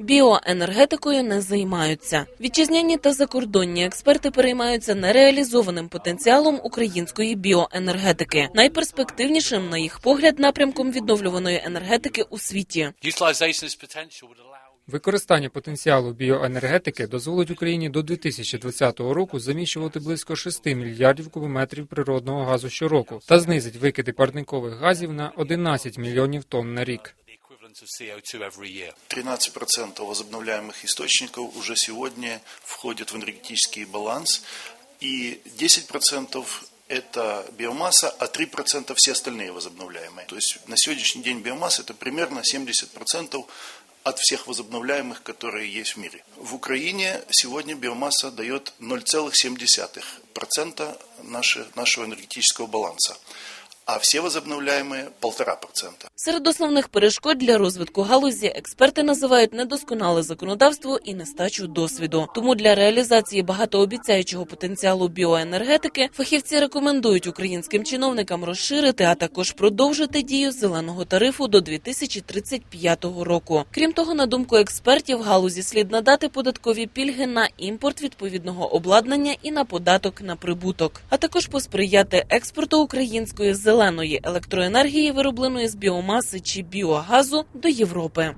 Біоенергетикою не займаються. Вітчизняні та закордонні експерти переймаються нереалізованим потенціалом української біоенергетики, найперспективнішим на їх погляд напрямком відновлюваної енергетики у світі. Використання потенціалу біоенергетики дозволить Україні до 2020 року заміщувати близько 6 мільярдів кубометрів природного газу щороку та знизить викиди парникових газів на 11 мільйонів тонн на рік. 13% возобновляемых источников уже сегодня входят в энергетический баланс, и 10% это биомасса, а 3% все остальные возобновляемые. То есть на сегодняшний день биомасса это примерно 70% от всех возобновляемых, которые есть в мире. В Украине сегодня биомасса дает 0,7% наши- нашего энергетического баланса, а все возобновляемые 1,5%. Серед основних перешкод для розвитку галузі експерти називають недосконале законодавство і нестачу досвіду. Тому для реалізації багатообіцяючого потенціалу біоенергетики фахівці рекомендують українським чиновникам розширити, а також продовжити дію зеленого тарифу до 2035 року. Крім того, на думку експертів, галузі слід надати податкові пільги на імпорт відповідного обладнання і на податок на прибуток, а також посприяти експорту української зеленої електроенергії, виробленої з біомаси чи біогазу, до Європи.